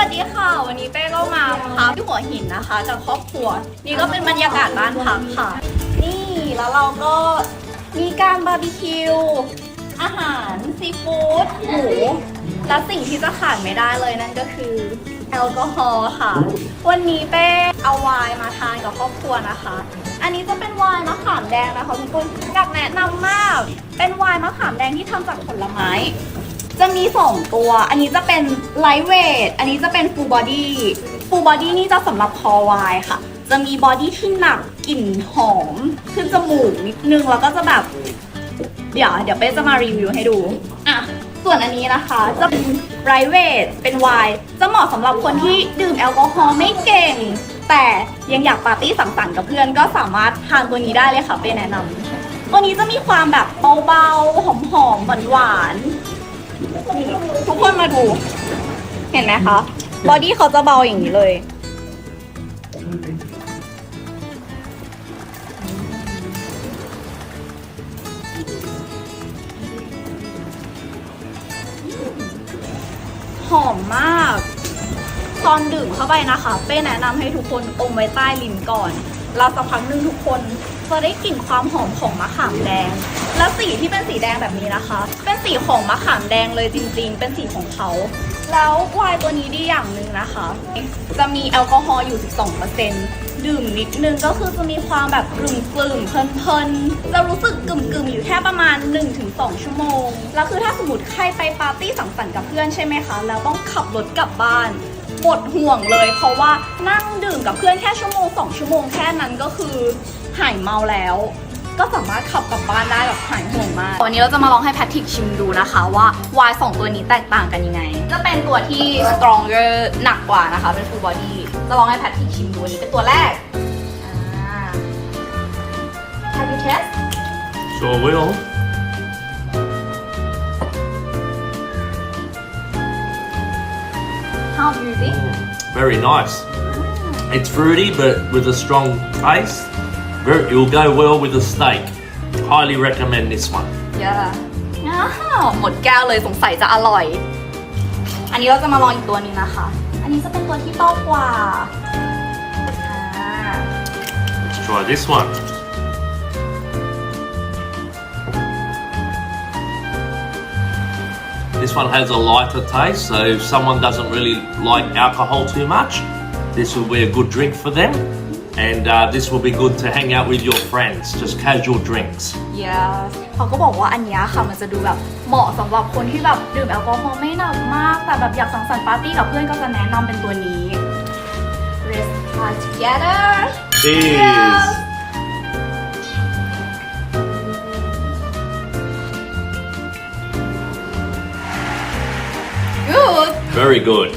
วัสดีค่ะ วันนี้เป้ก็มาพักที่หัวหินนะคะกับครอบครัว นี่ก็เป็นบรรยากาศบ้านพักค่ะ นี่แล้วเราก็มีการบาร์บีคิว อาหารซีฟู้ดหมูและสิ่งที่จะขาดไม่ได้เลยนั่นก็คือแอลกอฮอล์ค่ะ วันนี้เป้เอาไวน์มาทานกับครอบครัวนะคะ อันนี้จะเป็นไวน์มะขามแดงนะคะทุกคนอยากแนะนำมาก เป็นไวน์มะขามแดงที่ทำจากผลไม้ จะมี 2 ตัว อันนี้จะเป็นไลท์เวท อันนี้จะเป็นฟูลบอดี้ ฟูลบอดี้นี่จะสำหรับคอวายค่ะ จะมีบอดี้ที่หนักกลิ่นหอม ขึ้นจมูกนิดนึง แล้วก็จะแบบ เดี๋ยว เดี๋ยวเป้จะมารีวิวให้ดู อะ ส่วนอันนี้นะคะ จะเป็นไรเวท เป็นไวน์ จะเหมาะสำหรับคนที่ดื่มแอลกอฮอล์ไม่เก่ง แต่ยังอยากปาร์ตี้สังสรรค์กับเพื่อน ก็สามารถทานตัวนี้ได้เลยค่ะเป้แนะนำตัวนี้จะมีความแบบเบาๆ หอมๆ หวานๆ ทุกคนมาดู เห็นไหมคะ บอดี้เขาจะเบาอย่างนี้เลย หอมมาก ตอนดื่มเข้าไปนะคะ เป้แนะนำให้ทุกคนอมไว้ใต้ลิ้นก่อนแล้วสักพักหนึ่งทุกคน จะได้กลิ่นความหอมของมะขามแดง และสีที่เป็นสีแดงแบบนี้นะคะ เป็นสีของมะขามแดงเลยจริง ๆ เป็นสีของเขา แล้วไวน์ตัวนี้ดีอย่างหนึ่งนะคะ จะมีแอลกอฮอล์อยู่ 12%ดื่มนิดนึงก็คือจะมีความแบบกลุ่มกลุ่มๆเพลินๆ จะรู้สึกกึ่มกึ่มๆอยู่แค่ประมาณ 1-2 ชั่วโมง แล้วคือถ้าสมมติใครไปปาร์ตี้สังสรรค์กับเพื่อนใช่ไหมคะ แล้วต้องขับรถกลับบ้าน หมดห่วงเลย เพราะว่านั่งดื่มกับเพื่อนแค่ชั่วโมง2ชั่วโมงแค่นั้นก็คือหายเมาแล้ว ก็สามารถขับกลับบ้านได้แบบหายห่วงมากวันนี้เราจะมาลองให้แพทริกชิมดูนะคะว่าวายสองตัวนี้แตกต่างกันยังไง จะเป็นตัวที่ stronger หนักกว่านะคะ เป็น full body จะลองให้แพทริกชิมดูอันนี้เป็นตัวแรกอ่า Have you test Sure will. How do you think Very nice. It's fruity, but with a strong taste. Very, it will go well with a steak. Highly recommend this one. yeah อ้าวหมดแก้วเลยสงสัยจะอร่อย อันนี้เราจะมาลองอีกตัวหนึงนะคะ อันนี้จะเป็นตัวที่โตกว่า อ่า Let's try this one. This one has a lighter taste, so if someone doesn't really like alcohol too much, this will be a good drink for them. And uh, this will be good to hang out with your friends, just casual drinks. yes เขาก็บอกว่าอันเนี้ยค่ะมันจะดูแบบเหมาะสำหรับคนที่แบบดื่มแอลกอฮอล์ไม่หนักมาก แต่แบบอยากสังสรรค์ปาร์ตี้กับเพื่อนก็จะแนะนำเป็นตัวนี้ Let's try together Cheers! Very good.